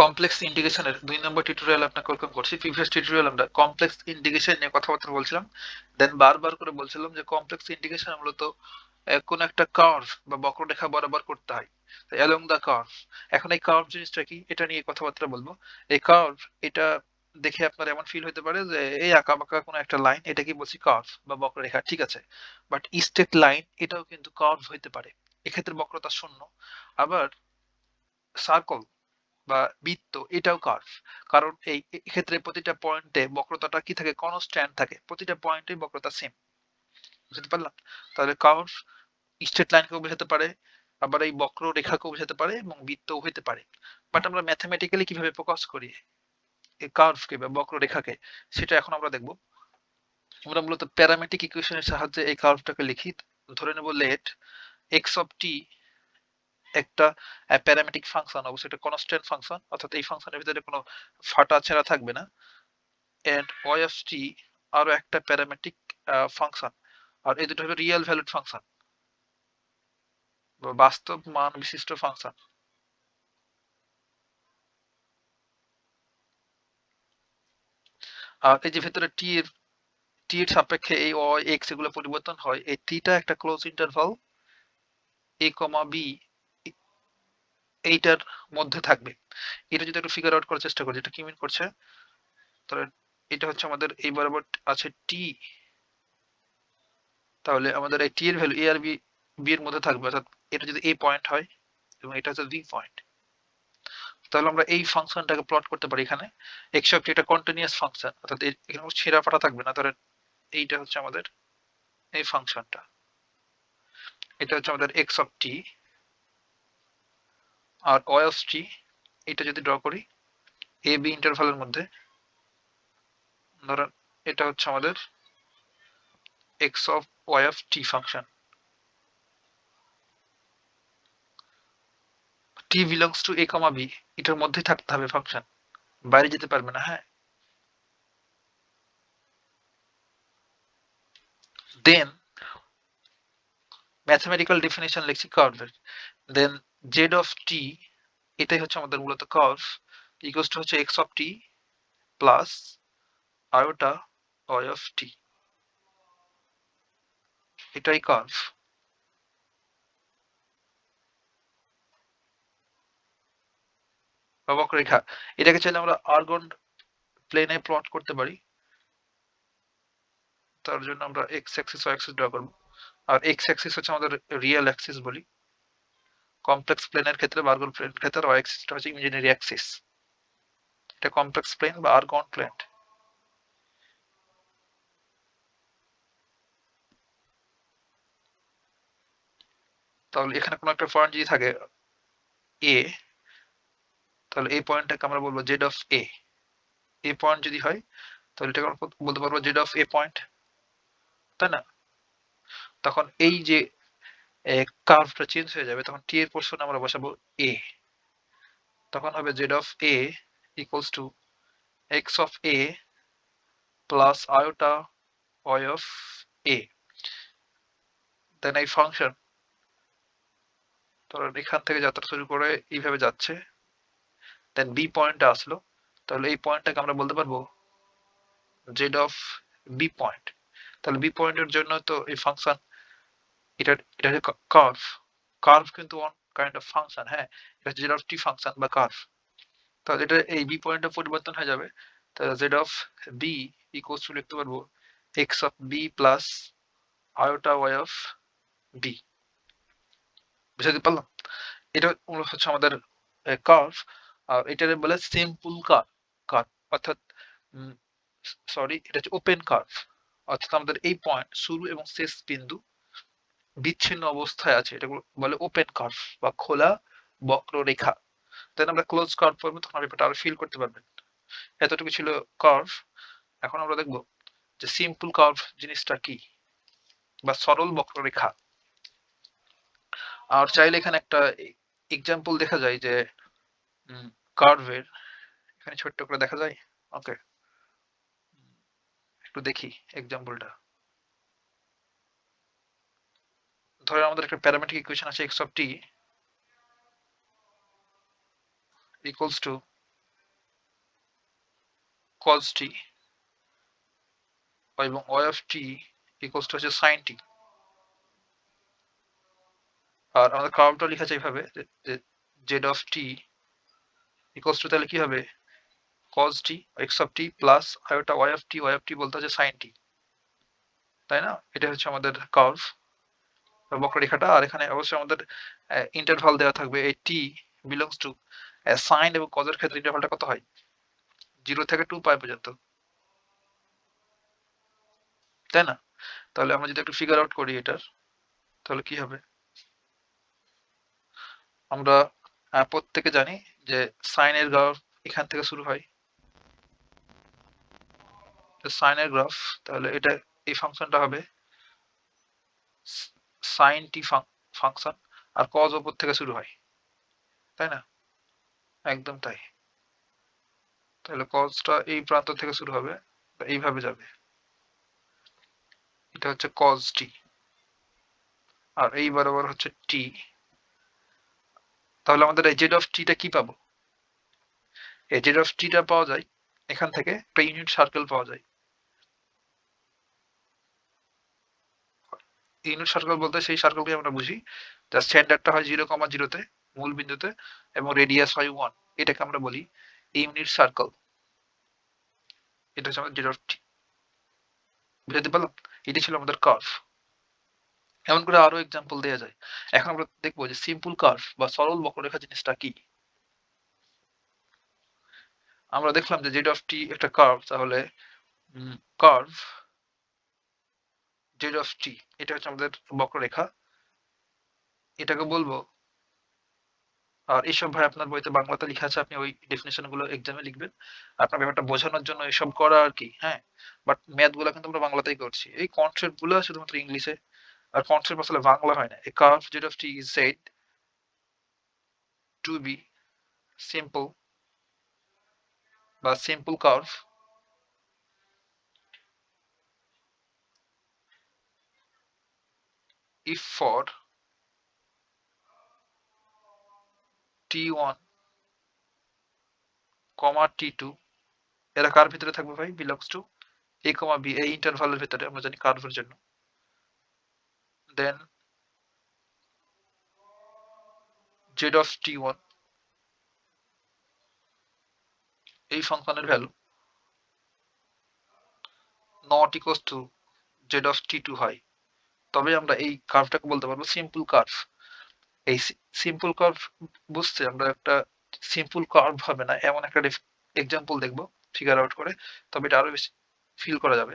Complex ইন্টিগ্রেশনের দুই নম্বর টিউটোরিয়াল আপনাকে ওয়েলকাম করছি। প্রিভিয়াস টিউটোরিয়াল আমরা কমপ্লেক্স ইন্টিগ্রেশন নিয়ে কথাবার্তা বলছিলাম। দেন বারবার করে বলছিলাম যে কমপ্লেক্স ইন্টিগ্রেশন মূলত কোন একটা কার্ভ বা বক্ররেখা বরাবর করতে হয়। অ্যালং দা কার্ভ এখন এই কার্ভ জিনিসটা কি? এটা নিয়ে কথাবার্তা বলব। এই কার্ভ এটা দেখে আপনার এমন ফিল হতে পারে যে, এই আঁকা বাঁকা কোনো একটা লাইন এটা কি বলছি কার্ভ বা বক্ররেখা, ঠিক আছে। বাট স্টেট লাইন এটাও কিন্তু কার্ভ হইতে পারে। এক্ষেত্রে বক্রতা শূন্য। আবার সার্কল বা বৃত্ত, এটাও কার্ভ কারণ এই ক্ষেত্রে প্রতিটা পয়েন্টে বক্রতাটা কি থাকে? কনস্ট্যান্ট থাকে। প্রতিটা পয়েন্টে বক্রতা সেম বুঝতে পারলাম? তাহলে কার্ভ স্ট্রেট লাইনকেও বোঝাতে পারে, আবার এই বক্র রেখাকেও বোঝাতে পারে এবং বৃত্তও হইতে পারে। বাট আমরা ম্যাথমেটিক্যালি কীভাবে প্রকাশ করি? এই কার্ভকে বা বক্র রেখাকে, সেটা এখন আমরা দেখব। আমরা মূলত প্যারামেট্রিক ইকুয়েশনের সাহায্যে এই কার্ভটাকে লিখি। ধরে নেব লেট এক্স অফ টি একটা প্যারামেটিক ফাংশন অবশ্যই একটা কনস্ট্যান্ট ফাংশন অর্থাৎ এই ফাংশনের ভিতরে কোনো ফাটা ছেঁড়া থাকবে না। এন্ড ওয়াই অফ টি আরও একটা প্যারামেট্রিক ফাংশন আর এই দুটো হলো রিয়েল ভ্যালুড ফাংশন বাস্তব মান বিশিষ্ট ফাংশন আর এই যে ভেতরে টি এর টি এর সাপেক্ষে এই ও এক্স এগুলো পরিবর্তন হয়, এই টিটা একটা close interval A comma B এইটার মধ্যে থাকবে। এটা যদি একটু ফিগার আউট করার চেষ্টা করি এটা কি মিন করছে, তাহলে এটা হচ্ছে আমাদের এই বরাবর আছে টি তাহলে আমাদের এই টি এর ভ্যালু এ আর বি বি এর মধ্যে থাকবে, অর্থাৎ এটা যদি এ পয়েন্ট হয়, এবং এটা হচ্ছে বি পয়েন্ট তাহলে আমরা এই ফাংশনটাকে প্লট করতে পারি এখানে। এক্স অফ টি এটা কন্টিনিউয়াস ফাংশন অর্থাৎ এখানে কোনো ছেঁড়া ফাটা থাকবে না, তাহলে এইটা হচ্ছে আমাদের এই ফাংশনটা। এটা হচ্ছে আমাদের এক্স অফ টি আর অফ টি, এটা যদি ড্র করি এ বি ইন্টারভালের মধ্যে, ধরেন এটা হচ্ছে আমাদের x of y of t function t belongs to a comma b এটার মধ্যে থাকতে হবে ফাংশন বাইরে যেতে পারবে না হ্যাঁ। দেন ম্যাথমেটিক্যাল ডেফিনেশন লিখছি কার্ভের দেন জেড অফ টি এটাই হচ্ছে আমাদের মূলত কার্ভ ইকুয়ালস টু হচ্ছে x of t plus iota y of t এটাই কার্ভ বক্ররেখা এটাকে চাইলে আমরা আর্গন প্লেনে প্লট করতে পারি। তার জন্য আমরা x axis y axis draw করব। আর এক্স অ্যাক্সিস হচ্ছে আমাদের রিয়েল অ্যাক্সিস বলি। কমপ্লেক্স প্লেনের ক্ষেত্রে বা আর্গন প্লেনের ক্ষেত্রে ওয়াই অ্যাক্সিসটা হচ্ছে ইমাজিনারি অ্যাক্সিস এটা কমপ্লেক্স প্লেন বা আর্গন প্লেন তাহলে এখানে কোনো একটা পয়েন্ট যদি থাকে এ তাহলে এই পয়েন্টটাকে আমরা বলব z of a a point যদি হয়, তাহলে এটাকে আমরা বলতে পারব জেড অফ এ পয়েন্ট তাই না? তখন এই যে কার্ভটা চেঞ্জ হয়ে যাবে। তখন টি এর পোর্শন আমরা বসাবো এ তখন হবে z of a equals to x of a plus iota y of a then এই ফাংশন ধরেন এখান থেকে যাত্রা শুরু করে এইভাবে যাচ্ছে। দেন বি পয়েন্টে আসলো। তাহলে এই পয়েন্টটাকে আমরা বলতে পারব জেড অফ বি পয়েন্ট তাহলে বি পয়েন্টের জন্য তো এই ফাংশন এটা এটা হচ্ছে কার্ভ কার্ভ কিন্তু ওয়ান কাইন্ড অফ ফাংশন হ্যাঁ? এটা হচ্ছে জেড অফ টি ফাংশন বা কার্ভ তাহলে এটা এই বি পয়েন্টে পরিবর্তন হয়ে যাবে তাহলে z of b equals to লিখতে পারব x of b plus iota y of b বুঝতে পারলাম? এটা হচ্ছে আমাদের কার্ভ আর এটা বলে সিম্পল কার্ভ কার্ভ অর্থাৎ সরি এটা হচ্ছে ওপেন কার্ভ অর্থাৎ আমাদের এই পয়েন্ট শুরু এবং শেষ বিন্দু বিচ্ছিন্ন অবস্থায় আছে এটা বলে ওপেন কার্ভ বা খোলা বক্ররেখা। দেন আমরা ক্লোজ কার্ভ পড়ব, তখন ব্যাপারটা আরও ফিল করতে পারবেন। এতটুকু ছিল কার্ভ এখন আমরা দেখব যে সিম্পল কার্ভ জিনিসটা কি বা সরল বক্ররেখা। আর চাইলে এখানে একটা এক্সাম্পল দেখা যায় যে কার্ভের এখানে ছোট্ট করে দেখা যায়। ওকে একটু দেখি এক্সাম্পলটা ধরেন আমাদের একটা প্যারামেট্রিক ইকুয়েশন আছে x of t equals to cos t এবং y of t equals to হচ্ছে sin t আর আমাদের কার্ভটা লেখা আছে এইভাবে z of t equals to তাহলে কি হবে? cos t, x of t plus আর ওটা y of t, y of বলতে হচ্ছে sin t তাই না? এটা হচ্ছে আমাদের কার্ভ বক্ররেখাটা, আর এখানে অবশ্যই আমাদের ইন্টারভাল দেওয়া থাকবে এই টি বিলংস টু সাইন এবং কজের ক্ষেত্রে ইন্টারভালটা কত হয়? জিরো থেকে টু পাই পর্যন্ত। তাই না? তাহলে আমরা যদি একটু ফিগার আউট করি এটার, তাহলে কি হবে? আমরা প্রত্যেকে জানি যে সাইনের গ্রাফ এখান থেকে শুরু হয়। সাইনের গ্রাফ তাহলে এটা, এই ফাংশনটা হবে সাইন টি ফাংশন আর কজ ওপর থেকে শুরু হয়। তাই না? একদম তাই। তাহলে কজটা এই প্রান্ত থেকে শুরু হবে এইভাবে যাবে। এটা হচ্ছে কজ টি আর এই বরাবর হচ্ছে টি তাহলে আমাদের এজেড জেড অফ টিটা কি পাবো? এই জেড অফ টিটা পাওয়া যায়, এখান থেকে একটা ইউনিট সার্কেল পাওয়া যায়। ইউনিট সার্কেল বলতে সেই সার্কেলকে আমরা বুঝি। যার স্ট্যান্ডার্ডটা হয় জিরো কমা জিরোতে মূল বিন্দুতে, এবং রেডিয়াস হয় ওয়ান এটাকে আমরা বলি ইউনিট সার্কেল এটা আমাদের জিরো বুঝতে পারলাম? এটি ছিল আমাদের কার্ভ এমন করে আরও এক্সাম্পল দেওয়া যায়। এখন আমরা দেখব যে সিম্পল কার্ভ বা সরল বক্ররেখা জিনিসটা কি। আমরা দেখলাম যে জেড অফ টি একটা কার্ভ তাহলে কার্ভ জেড অফ টি এটা হচ্ছে আমাদের বক্ররেখা। এটাকে বলব, আর এইসব ভাই আপনার বইতে বাংলাতে লেখা আছে, আপনি ওই ডেফিনেশনগুলো এক্সামে লিখবেন। আপনার ব্যাপারটা বোঝানোর জন্য এসব করা আর কি হ্যাঁ? বাট ম্যাথগুলো কিন্তু আমরা বাংলাতেই করছি। এই কনসেপ্টগুলো শুধুমাত্র ইংলিশে, আর কনসেপ্ট আসলে বাংলা হয় না। A curve z of t is said to be simple বা simple curve if for t1 comma t2 এরা কার ভিতরে থাকবে ভাই? Belongs to a comma b, এই ইন্টারভালের ভিতরে, আমরা জানি কার্ভের জন্য। দেন z of t1 এই ফাংশনের value not equals to z of t2 হয় তবে আমরা এই কার্ভটাকে বলতে পারব সিম্পল কার্ভ এই সিম্পল কার্ভ বুঝতে আমরা একটা সিম্পল কার্ভ হবে না, এমন একটা এক্সাম্পল দেখব ফিগার আউট করে, তবে এটা আরও বেশি ফিল করা যাবে।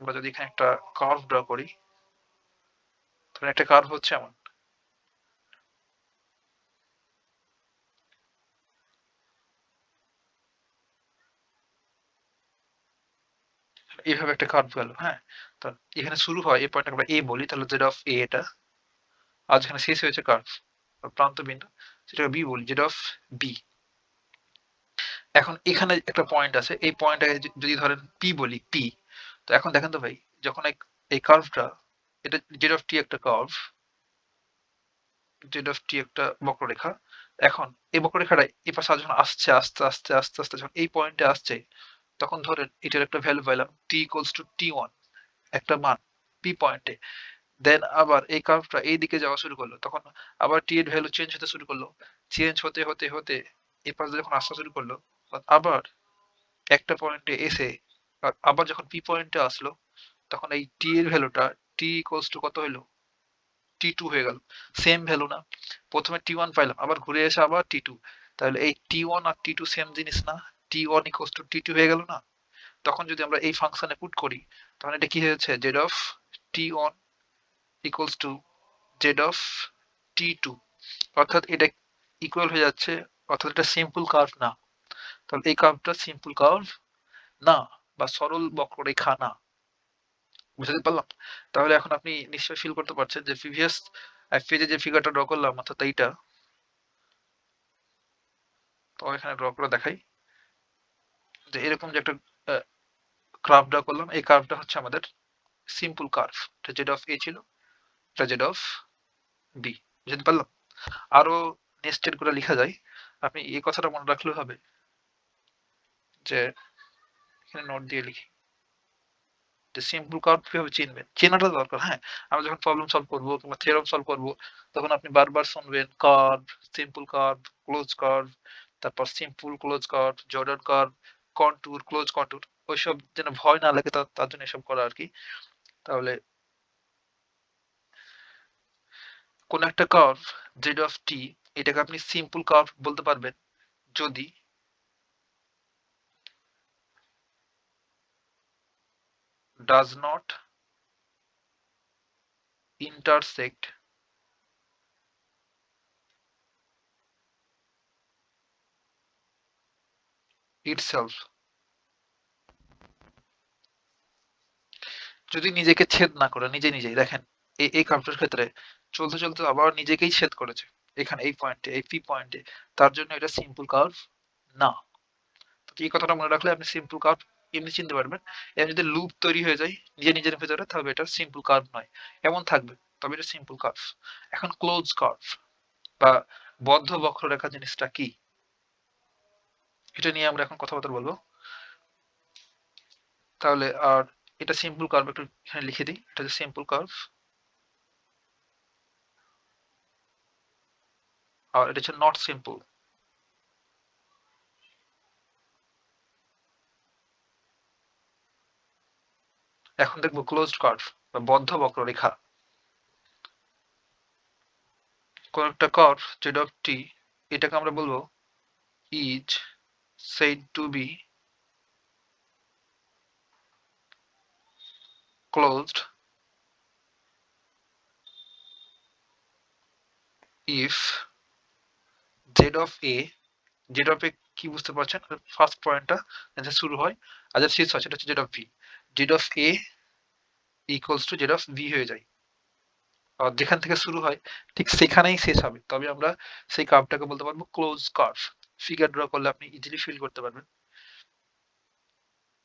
আমরা যদি এখানে একটা কার্ভ ড্র করি তখন একটা কার্ভ হচ্ছে এমন। এইভাবে একটা কার্ভ গেল হ্যাঁ? এখানে শুরু হয়, এই পয়েন্ট আমরা এ বলি, তাহলে জেড অফ এ এটা। আর যেখানে শেষ হয়েছে কার্ভ প্রান্ত বিন্দু, সেটাকে বি বলি জেড অফ বি এখন এখানে একটা পয়েন্ট আছে, এই পয়েন্টটাকে যদি ধরেন পি বলি পি তো এখন দেখেন তো ভাই, যখন এই কার্ভটা এটা জেড অফ টি একটা কার্ভ জেড অফ টি একটা বক্ররেখা, এখন এই বক্ররেখাটা এই পাশে যখন আসছে আস্তে আস্তে আস্তে আস্তে যখন এই পয়েন্টে আসছে, তখন ধরেন এটার একটা ভ্যালু পাইলাম t equals to t one একটা মান পি পয়েন্টে দেন আবার এই কার্ভটা এই দিকে যাওয়া শুরু করল। তখন আবার টি এর ভ্যালু চেঞ্জ হতে শুরু করল। চেঞ্জ হতে হতে হতে এই পাশে যখন আসা শুরু করল, আবার একটা পয়েন্টে এসে আবার যখন পি পয়েন্টে আসলো, তখন এই টি এর ভ্যালুটা টি ইকুয়ালস টু কত হলো টি টু হয়ে গেল। সেম ভ্যালু না। প্রথমে টি ওয়ান পাইলাম, আবার ঘুরে এসে আবার টি টু তাহলে এই টি ওয়ান আর টি টু সেম জিনিস না। T one equals to t two হয়ে গেল না। তখন যদি আমরা এই ফাংশনে পুট করি তখন এটা কি হয়েছে? Z of t one equals to z of t two অর্থাৎ এটা ইকুয়াল হয়ে যাচ্ছে, অর্থাৎ এটা সিম্পল কার্ভ না। তাহলে এই কার্ভটা সিম্পল কার্ভ না, বা সরল বক্ররেখা না। বুঝতে পারলাম? তাহলে এখন আপনি নিশ্চয়ই ফিল করতে পারছেন যে প্রিভিয়াস পেজে যে ফিগারটা ড্র করলাম, অর্থাৎ এইটা। তো এখানে ড্র করে দেখাই। যে এরকম যে একটা কার্ভ ড্র করলাম। এই কার্ভটা হচ্ছে আমাদের সিম্পল কার্ভ এটা অফ এ ছিল, এটা অফ বি বুঝতে পারলাম? আরও নেস্টেড করে লেখা যায়। আপনি এই কথাটা মনে রাখলেও হবে যে, এখানে নোট দিয়ে লিখি। যে সিম্পল কার্ভ কীভাবে চিনবেন? চেনাটা দরকার হ্যাঁ? আমরা যখন প্রবলেম সলভ করব কিংবা থিওরাম সলভ করব, তখন আপনি বারবার শুনবেন curve simple curve close curve তারপর simple close curve Jordan curve contour close contour ওইসব যেন ভয় না লাগে তার জন্য এসব করা আর কি তাহলে কোন একটা কার্ভ জেড অফ টি এটাকে আপনি সিম্পল কার্ভ বলতে পারবেন। যদি does not intersect itself যদি নিজেকে ছেদ না করে, নিজে নিজেই, দেখেন এই এই কার্ভটার ক্ষেত্রে চলতে চলতে আবার নিজেকেই ছেদ করেছে। এখানে এই পয়েন্টে এই পি পয়েন্টে তার জন্য এটা সিম্পল কার্ভ না। এই কথাটা মনে রাখলে আপনি সিম্পল কার্ভ এমনি চিনতে পারবেন। এর যদি লুপ তৈরি হয়ে যায় নিজে নিজের ভেতরে তবে এটা সিম্পল কার্ভ নয়। এমন থাকবে, তবে এটা সিম্পল কার্ভ এখন ক্লোজ কার্ভ বা বদ্ধ বক্ররেখা জিনিসটা কি? এটা নিয়ে আমরা এখন কথাবার্তা বলব। তাহলে আর এটা সিম্পল কার্ভ একটু এখানে লিখে দিই। এটা হচ্ছে সিম্পল কার্ভ আর এটা হচ্ছে নট সিম্পল এখন দেখব ক্লোজড কার্ভ বা বদ্ধ বক্ররেখা। কোন একটা কার্ভ অফ টি এটাকে আমরা বলব is said to be closed if z of a, z of a কি বুঝতে পারছেন? ফার্স্ট পয়েন্টটা শুরু হয়, আর যেটা শেষ হয়, সেটা হচ্ছে z of b z of a equals to z of b হয়ে যায়। আর যেখান থেকে শুরু হয়, ঠিক সেখানেই শেষ হবে। তবে আমরা সেই কার্ভটাকে বলতে পারব ক্লোজ কার্ভ ফিগার ড্র করলে আপনি ইজিলি ফিল করতে পারবেন।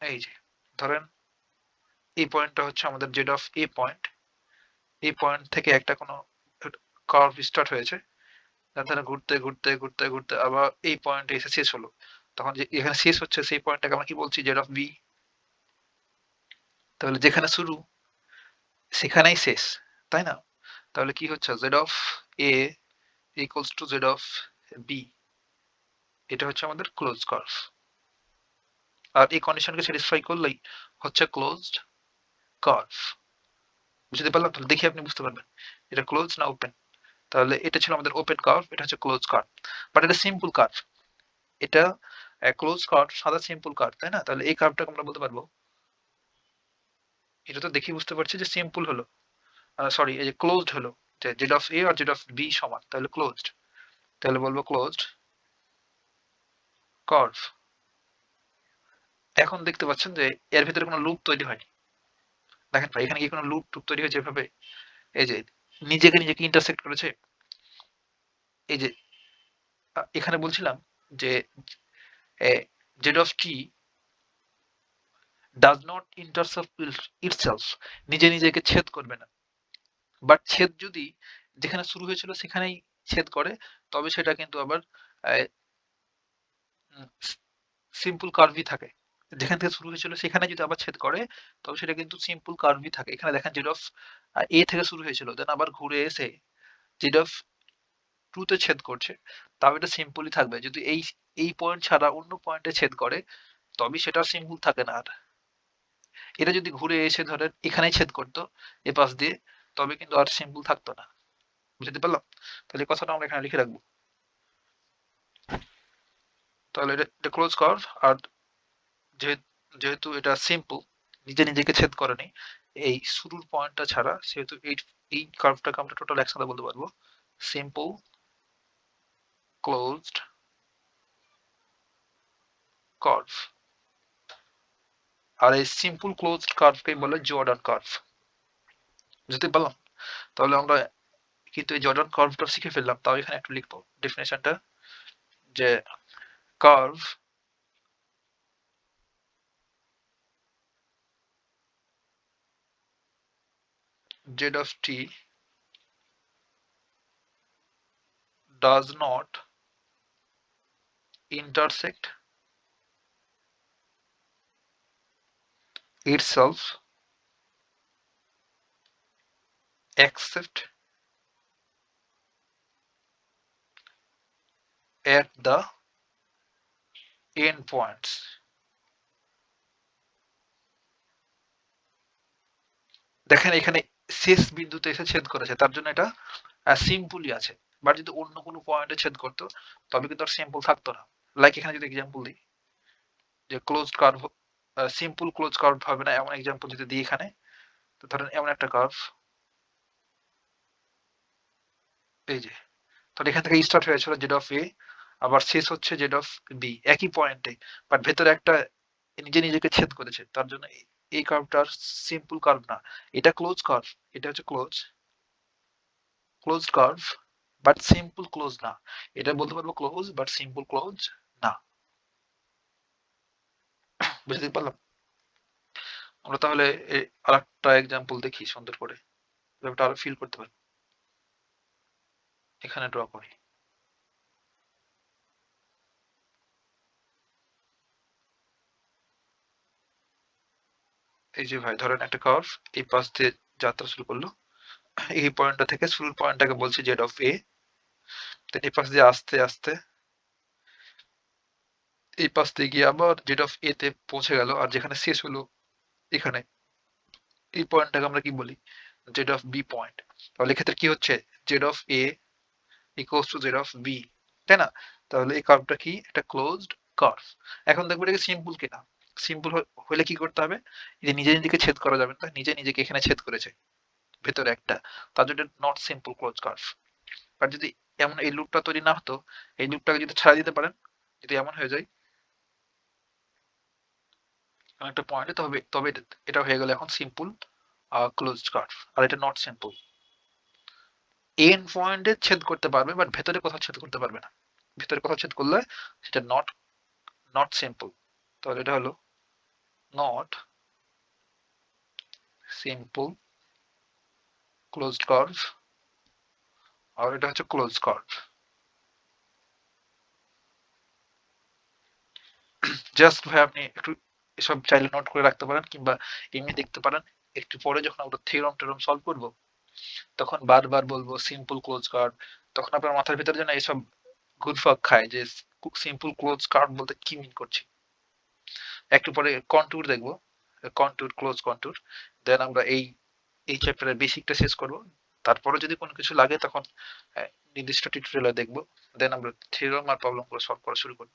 এই যে, ধরেন এই পয়েন্টটা হচ্ছে আমাদের জেড অফ এ পয়েন্ট এই পয়েন্ট থেকে একটা কোনো কার্ভ স্টার্ট হয়েছে। তারপরে ঘুরতে ঘুরতে ঘুরতে ঘুরতে আবার এই পয়েন্টে এসে শেষ হলো। তখন যে এখানে শেষ হচ্ছে সেই পয়েন্টটাকে আমরা কি বলছি? জেড অফ বি তাহলে যেখানে শুরু, সেখানেই শেষ, তাই না? তাহলে কি হচ্ছে? Z of a equals to z of b এটা হচ্ছে আমাদের ক্লোজ কার্ভ আর এই কন্ডিশনকে স্যাটিসফাই করলেই হচ্ছে ক্লোজড কার্ভ বুঝতে পারলাম? তাহলে দেখি আপনি বুঝতে পারবেন। এটা ক্লোজ না ওপেন তাহলে এটা ছিল আমাদের ওপেন কার্ভ এটা হচ্ছে ক্লোজ কার্ভ বাট এটা সিম্পল কার্ভ এটা ক্লোজ কার্ভ সাদা সিম্পল কার্ভ তাই না? তাহলে এই কার্ভটাকে আমরা বলতে পারব। এটা তো দেখি বুঝতে পারছি যে সিম্পল হলো। সরি এই যে ক্লোজড হলো। যে জেড অফ এ আর জেড অফ বি সমান, তাহলে ক্লোজড তাহলে বলব ক্লোজড কার্ভ এখন দেখতে পাচ্ছেন যে এর ভিতরে কোনো লুপ তৈরি হয়নি। দেখেন ভাই, এখানে কি কোনো লুপ টুপ তৈরি হয়েছে এভাবে এই যে নিজেকে নিজেকে ইন্টারসেক্ট করেছে, এই যে এখানে বলছিলাম যে z of t does not intercept itself নিজে নিজেকে ছেদ করবে না। বাট ছেদ যদি যেখানে শুরু হয়েছিল সেখানেই ছেদ করে, তবে সেটা কিন্তু আবার সিম্পল কার্ভই থাকে। যেখান থেকে শুরু হয়েছিল সেখানে যদি আবার ছেদ করে, তবে সেটা কিন্তু সিম্পল কার্ভই থাকে। এখানে দেখেন জেড অফ এ থেকে শুরু হয়েছিল দেন আবার ঘুরে এসে জেড অফ টু তে ছেদ করছে, তাও এটা সিম্পলই থাকবে। যদি এই এই পয়েন্ট ছাড়া অন্য পয়েন্টে ছেদ করে তবে সেটা সিম্পল থাকে না আর। এটা যদি ঘুরে এসে ধরেন এখানে ছেদ করতো, এ পাশ দিয়ে, তবে কিন্তু আর সিম্পল থাকতো না। বুঝতে পারলাম? তাহলে কথাটা আমরা এখানে লিখে রাখব। তাহলে এটা ক্লোজ কার্ভ আর যেহেতু এটা সিম্পল নিজে নিজেকে ছেদ করেনি এই শুরুর পয়েন্টটা ছাড়া সেহেতু এই এই কার্ভটাকে আমরা টোটাল একসাথে বলতে পারব। সিম্পল ক্লোজড কার্ভ আর এই সিম্পল ক্লোজড কার্ভকে বলে জর্ডান কার্ভ বুঝতে পারলাম? তাহলে আমরা কিন্তু এই জর্ডান কার্ভটা শিখে ফেললাম, তাও এখানে একটু লিখব। ডেফিনেশনটা যে curve z of t does not intersect itself except at the end points দেখেন এখানে শেষ বিন্দুতে এসে ছেদ করেছে, তার জন্য এটা সিম্পলই আছে। বাট যদি অন্য কোনো পয়েন্টে ছেদ করতো, তবে কিন্তু আর সিম্পল থাকতো না। লাইক এখানে যদি এক্সাম্পল দিই, যে closed curve simple close curve হবে না, এমন এক্সাম্পল যদি দিই এখানে, তো ধরেন এমন একটা কার্ভ এই যে, তাহলে এখান থেকে স্টার্ট হয়েছিল জেড অফ এ আবার শেষ হচ্ছে জেড অফ বি একই পয়েন্টে বাট ভেতরে একটা, নিজে নিজেকে ছেদ করেছে, তার জন্য এই কার্ভটা সিম্পল কার্ভ না। এটা ক্লোজ কার্ভ, এটা হচ্ছে close close curve but simple close না। এটা বলতে পারব ক্লোজ বাট সিম্পল ক্লোজ না। বুঝতে পারলাম? আমরা তাহলে আরেকটা এক্সাম্পল দেখি সুন্দর করে ব্যাপারটা আরও ফিল করতে পারি। এখানে ড্র করি। এই যে ভাই, ধরেন একটা কার্ভ এই পাশ দিয়ে যাত্রা শুরু করল। এই পয়েন্টটা থেকে শুরুর পয়েন্টটাকে বলছি জেড অফ এ দেন এই পাশ দিয়ে আস্তে আস্তে এই পাশ দিয়ে গিয়ে আবার জেড অফ এ তে পৌঁছে গেল, আর যেখানে শেষ হলো এখানে। এই পয়েন্টটাকে আমরা কি বলি? জেড অফ বি পয়েন্ট তাহলে এক্ষেত্রে কি হচ্ছে? Z of a equals to z of b তাই না? তাহলে এই কার্ভটা কি? একটা ক্লোজড কার্ভ এখন দেখব এটাকে সিম্পল কিনা। সিম্পল হলে কি করতে হবে? যে নিজে নিজেকে ছেদ করা যাবে না নিজে নিজেকে এখানে ছেদ করেছে, ভেতরে একটা। তার জন্য নট সিম্পল ক্লোজ কার্ভ আর যদি এমন এই লুপটা তৈরি না হতো, এই লুপটাকে যদি ছাড়া দিতে পারেন, যদি এমন হয়ে যায় একটা পয়েন্টে তবে তবে এটা হয়ে গেল এখন সিম্পল ক্লোজড কার্ভ আর এটা নট সিম্পল এন পয়েন্টে ছেদ করতে পারবে বাট ভেতরে কোথাও ছেদ করতে পারবে না। ভেতরে কোথাও ছেদ করলে সেটা নট নট সিম্পল তাহলে এটা হলো নট সিম্পল ক্লোজড কার্ভ আর এটা হচ্ছে ক্লোজ কার্ভ জাস্ট ভাই, আপনি একটু এসব চাইলে নোট করে রাখতে পারেন, কিংবা এমনি দেখতে পারেন, একটু পরে যখন আমরা থিওরাম টেরম সলভ করব, তখন বারবার বলব সিম্পল ক্লোজ কার্ভ তখন আপনার মাথার ভিতরে যেন এসব ঘুরফাক খায় যে সিম্পল ক্লোজ কার্ভ বলতে কি মিন করছি। একটু পরে কন্টুর দেখব। কন্টুর ক্লোজ কন্টুর দেন আমরা এই এই চ্যাপ্টারের বেসিকটা শেষ করব। তারপরে যদি কোনো কিছু লাগে তখন নির্দিষ্ট টিউটোরিয়ালে দেখব। দেন আমরা থিওরাম আর প্রবলেমগুলো সলভ করা শুরু করব।